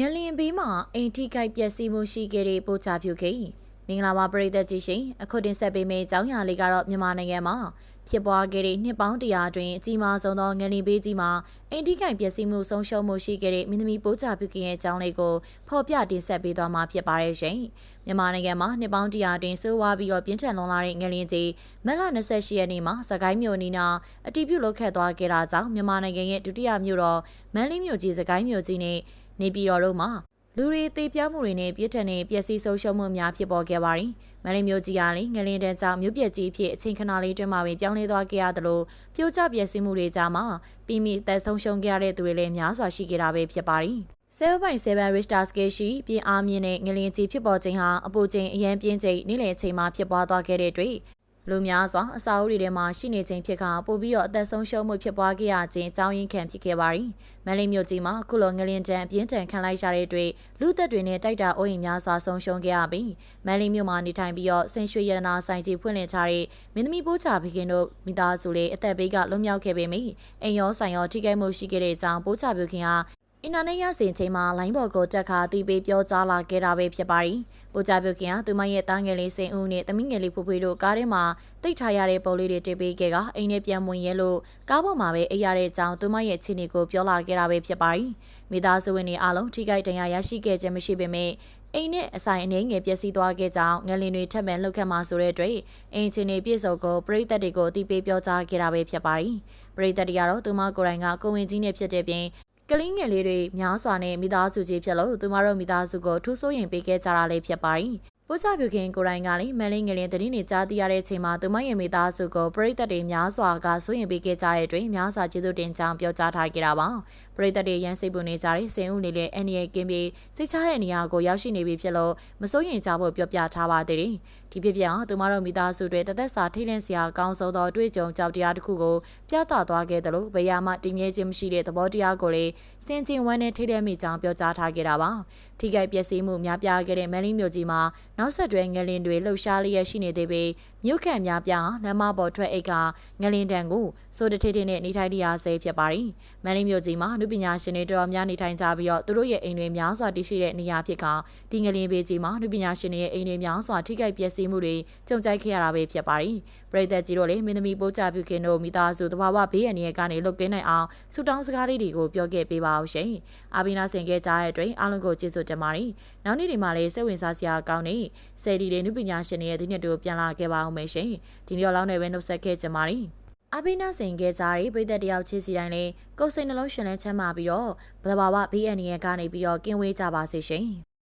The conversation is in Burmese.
ငလင်ဘေးမှာအိမ်ထိခိုက်ပျက်စီးမှုရှိခဲ့တဲ့ပို့ချပြုခဲ့မင်္ဂလာပါပရိသတ်ကြီးရှင်အခုတင်ဆက်ပေးမယ့်အကြောင်းအရာလေးကတော့မြန်မာနိုင်ငံမှာဖြစ်ပွားခဲ့တဲ့နှစ်ပေါင်းတရာအတွင်းအကြီးမားဆုံးသောငလင်ဘေးကြီးမှာအိမ်ထိခိုက်ပျက်စီးမှုဆုံးရှုံးမှုရှိခဲ့တဲ့မင်းသမီးပို့ချပြုခဲ့ရဲ့အကြောင်းလေးကိုဖော်ပြတင်ဆက်ပေးသွားမှာဖြစ်ပါတယ်ရှင်မြန်မာနိုင်ငံမှာနှစ်ပေါင်းတရာအတွင်းဆိုးဝါးပြီးတော့ပြင်းထန်လွန်လာတဲ့ငလင်ကြီးမက်လ28ရက်နေ့မှာစကိုင်းမြို့နီနာအတီးပြုတ်လောက်ခတ်သွားခဲ့တာကြောင့်မြန်မာနိုင်ငံရဲ့ဒုတိယမြို့တော်မန်လေးမြို့ကြီးစကိုင်းမြို့ကြီးနဲ့ နေပြည်တော်တို့မှာလူတွေသေပြောင်းမှုတွေနဲ့ပြစ်ထန်တဲ့ပျက်စီးဆုံးရှုံးမှုများဖြစ်ပေါ်ခဲ့ပါတယ်။မန္တလေးမြို့ကြီးကလည်းငလင်တန်းကြောင့်မြို့ပြက်ကြီးဖြစ်အချိန်ခဏလေးတွင်မှပဲပြောင်းလဲသွားခဲ့ရသလိုပြိုကျပျက်စီးမှုတွေကြားမှာပြီးမိသက်ဆုံးရှုံးခဲ့ရတဲ့သူတွေလည်းများစွာရှိခဲ့တာပဲဖြစ်ပါတယ်။7.7 Richter scale ရှိပြင်းအားမြင့်တဲ့ငလင်ကြီးဖြစ်ပေါ်ခြင်းဟာအပူချိန်အရန်ပြင်းချိန်နေ့လယ်အချိန်မှာဖြစ်ပွားသွားခဲ့တဲ့အတွက် လူများစွာအစာအုပ်တွေထဲမှာရှိနေခြင်းဖြစ်ကပို့ပြီးတော့အသက်ဆုံးရှုံးမှုဖြစ်ပွားခဲ့ရခြင်းအကြောင်းရင်းခံဖြစ်ခဲ့ပါသည်။မန်လေးမြို့ကြီးမှာခုလိုငလင်တန်အပြင်းထန်ခံလိုက်ရတဲ့အတွက်လူသက်တွေနဲ့တိုက်တာအိုးအိမ်များစွာဆုံးရှုံးခဲ့ရပြီးမန်လေးမြို့မှာနေထိုင်ပြီးတော့ဆင်ရွှေရတနာဆိုင်ကြီးဖွင့်လှစ်ထားတဲ့မင်းသမီးပိုးချဘီကင်တို့မိသားစုလေးအသက်ဘေးကလွတ်မြောက်ခဲ့ပေမယ့်အိမ်ရောဆိုင်ရောထိခိုက်မှုရှိခဲ့တဲ့အကြောင်းပိုးချဘီကင်ဟာ အင်တာနက်ရစဉ်ချိန်မှာလိုင်းပေါ်ကိုတက်ခါတီးပေးပြောကြားလာခဲ့တာပဲဖြစ်ပါတယ်။ပိုကြပြုတ်ခင်ကသူမရဲ့တားငယ်လေးစင်ဦးနဲ့သမီးငယ်လေးဖူဖွေတို့ကားထဲမှာတိတ်ထားရတဲ့ပုံလေးတွေတင်ပေးခဲ့ကအိမ်နဲ့ပြန်ဝင်ရဲလို့ကားပေါ်မှာပဲအိပ်ရတဲ့အကြောင်းသူမရဲ့ချင်းတွေကိုပြောလာခဲ့တာပဲဖြစ်ပါတယ်။မိသားစုဝင်တွေအားလုံးထိခိုက်ဒဏ်ရာရရှိခဲ့ခြင်းမရှိပေမဲ့အိမ်နဲ့အဆိုင်အနေငယ်ပျက်စီးသွားခဲ့ကြောင်းငလင်တွေထပ်မံလှုပ်ခတ်မှဆိုတဲ့အတွက်အင်ချင်းတွေပြည့်စုံကိုပရိသတ်တွေကိုအသိပေးပြောကြားခဲ့တာပဲဖြစ်ပါတယ်။ပရိသတ်တွေကတော့သူမကိုယ်တိုင်ကကိုဝင်ကြီးနဲ့ဖြစ်တဲ့ပြင် ကလေးငယ်လေးတွေများစွာနဲ့မိသားစုကြီးဖြစ်လို့သူမတို့မိသားစုကိုထူးဆိုးရင်ပေးခဲ့ကြတာလည်းဖြစ်ပါတယ်။ ပို့ချပြုခင်ကိုရိုင်းကလည်းမန်လေးငယ်လေးတတိနေကြားသိရတဲ့အချိန်မှာသူမရဲ့မိသားစုကိုပရိသတ်တွေများစွာကစိုးရင်ပေးခဲ့ကြတဲ့အတွက်များစွာကျေးဇူးတင်ကြောင်းပြောကြားထားခဲ့တာပါ။ပရိသတ်တွေရန်စိတ်ပူနေကြတဲ့စင်ဦးနေလေအန်ရီကင်းပြီးစိတ်ချတဲ့နေရာကိုရောက်ရှိနေပြီဖြစ်လို့မစိုးရင်ကြဖို့ပြောပြထားပါသေးတယ်။ဒီဖြစ်ပြန်သူမတို့မိသားစုတွေတသက်စာထိလင်းစရာအကောင်းဆုံးသောအတွေ့အကြုံကြောက်တရားတစ်ခုကိုပြသသွားခဲ့တယ်လို့ဘယ်ရာမှတည်မြဲခြင်းမရှိတဲ့သဘောတရားကိုလည်းစင်ကျင်ဝမ်းနဲ့ထိတဲ့မိကြောင်းပြောကြားထားခဲ့တာပါ။ထိခိုက်ပျက်စီးမှုများပြားခဲ့တဲ့မန်လီမြို့ကြီးမှာနောက်ဆက်တွဲငလင်တွေလှုပ်ရှားလျက်ရှိနေသေးပြီး မြို့ခန့်များပြားလမ်းမပေါ်ထွက်အိတ်ကငလင်တန်ကိုစိုးတထေးထေးနဲ့နေထိုင်တရားဆဲဖြစ်ပါတယ်။မန်လီမြို့ကြီးမှာလူပညာရှင်တွေတော်များနေထိုင်ကြပြီးတော့သူတို့ရဲ့အိမ်တွေများစွာတည်ရှိတဲ့နေရာဖြစ်ကဒီငလင်ဘေးကြီးမှာလူပညာရှင်တွေရဲ့အိမ်တွေများစွာထိခိုက်ပျက်စီးမှုတွေကြုံကြိုက်ခဲ့ရတာပဲဖြစ်ပါတယ်။ပရိသတ်ကြီးတို့လည်းမင်းသမီးပိုးချပြုခင်တို့မိသားစုတဘာဝဘေးအန္တရာယ်ကနေလွတ်ကင်းနိုင်အောင်ဆုတောင်းစကားလေးတွေကိုပြောခဲ့ပေးပါအောင်ရှင်။အာဘီနာဆင်ခဲ့ကြတဲ့အတွက်အားလုံးကိုကျေးဇူးတင်ပါတယ်။နောက်နေ့ဒီမှာလည်းစိတ်ဝင်စားစရာကောင်းတဲ့ဆယ်ဒီတွေနုပညာရှင်တွေရဲ့ဒီနေ့တို့ပြန်လာခဲ့ပါအောင်မယ်ရှင်။ဒီနေ့လောက်နဲ့ပဲနှုတ်ဆက်ခဲ့ကြပါမယ်။အဘိနာစင်ခဲ့ကြတဲ့ပြည်သက်တယောက်ချင်းစီတိုင်းလည်းကိုယ်စိတ်နှလုံးရှင်လန်းချမ်းသာပြီးတော့ဘလဘာဝဘေးအန္တရာယ်ကနေပြီးတော့ကင်းဝေးကြပါစေရှင်။